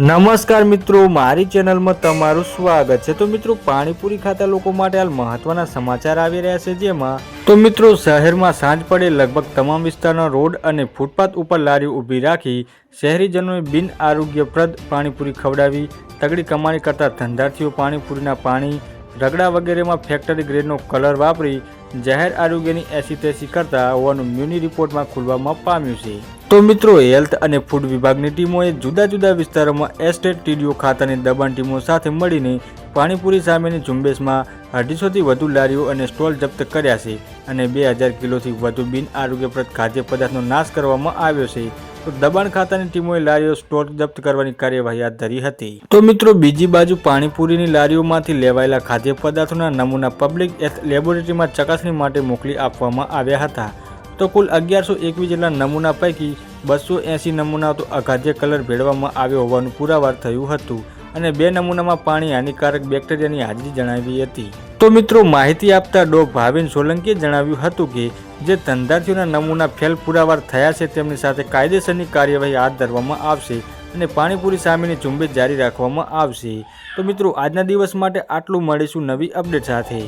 નમસ્કાર મિત્રો, મારી ચેનલમાં તમારું સ્વાગત છે. તો મિત્રો, પાણીપુરી ખાતા લોકો માટે હાલ મહત્વના સમાચાર આવી રહ્યા છે, જેમાં તો મિત્રો, શહેરમાં સાંજ પડે લગભગ તમામ વિસ્તારના રોડ અને ફૂટપાથ ઉપર લારી ઊભી રાખી શહેરીજનોએ બિન આરોગ્યપ્રદ પાણીપુરી ખવડાવી, તગડી કમાણી કરતા ધંધાર્થીઓ પાણીપુરીના પાણી, રગડા વગેરેમાં ફેક્ટરી ગ્રેડનો કલર વાપરી, જાહેર આરોગ્યની એસી તેસી કરતા હોવાનું મ્યુની રિપોર્ટમાં ખુલવામાં પામ્યું છે. તો મિત્રો, હેલ્થ અને ફૂડ વિભાગની ટીમોએ જુદા જુદા વિસ્તારોમાં એસ્ટેટ ટીડીઓ ખાતાની દબાણ ટીમો સાથે મળીને પાણીપુરી સામેની ઝુંબેશમાં અઢીસોથી વધુ લારીઓ અને સ્ટોલ જપ્ત કર્યા છે અને બે હજાર કિલોથી વધુ બિન આરોગ્યપ્રદ ખાદ્ય પદાર્થનો નાશ કરવામાં આવ્યો છે. તો દબાણ ખાતાની ટીમોએ લારીઓ સ્ટોલ જપ્ત કરવાની કાર્યવાહી હાથ ધરી હતી. તો મિત્રો, બીજી બાજુ પાણીપુરીની લારીઓમાંથી લેવાયેલા ખાદ્ય પદાર્થોના નમૂના પબ્લિક હેલ્થ લેબોરેટરીમાં ચકાસણી માટે મોકલી આપવામાં આવ્યા હતા. તો કુલ અગિયારસો એકવીસ જેટલા નમૂના પૈકી બસો એંસી નમૂના તો અઘાધ્ય કલર ભેળવામાં આવ્યો હોવાનું પુરાવાર થયું હતું અને બે નમૂનામાં પાણી હાનિકારક બેક્ટેરિયાની હાજરી જણાવી હતી. તો મિત્રો, માહિતી આપતા ડો ભાવિન સોલંકીએ જણાવ્યું હતું કે, જે ધંધાર્થીઓના નમૂના ફેલ પુરાવાર થયા છે, તેમની સાથે કાયદેસરની કાર્યવાહી હાથ ધરવામાં આવશે અને પાણીપુરી સામેની ઝુંબેશ જારી રાખવામાં આવશે. તો મિત્રો, આજના દિવસ માટે આટલું મળીશું નવી અપડેટ સાથે.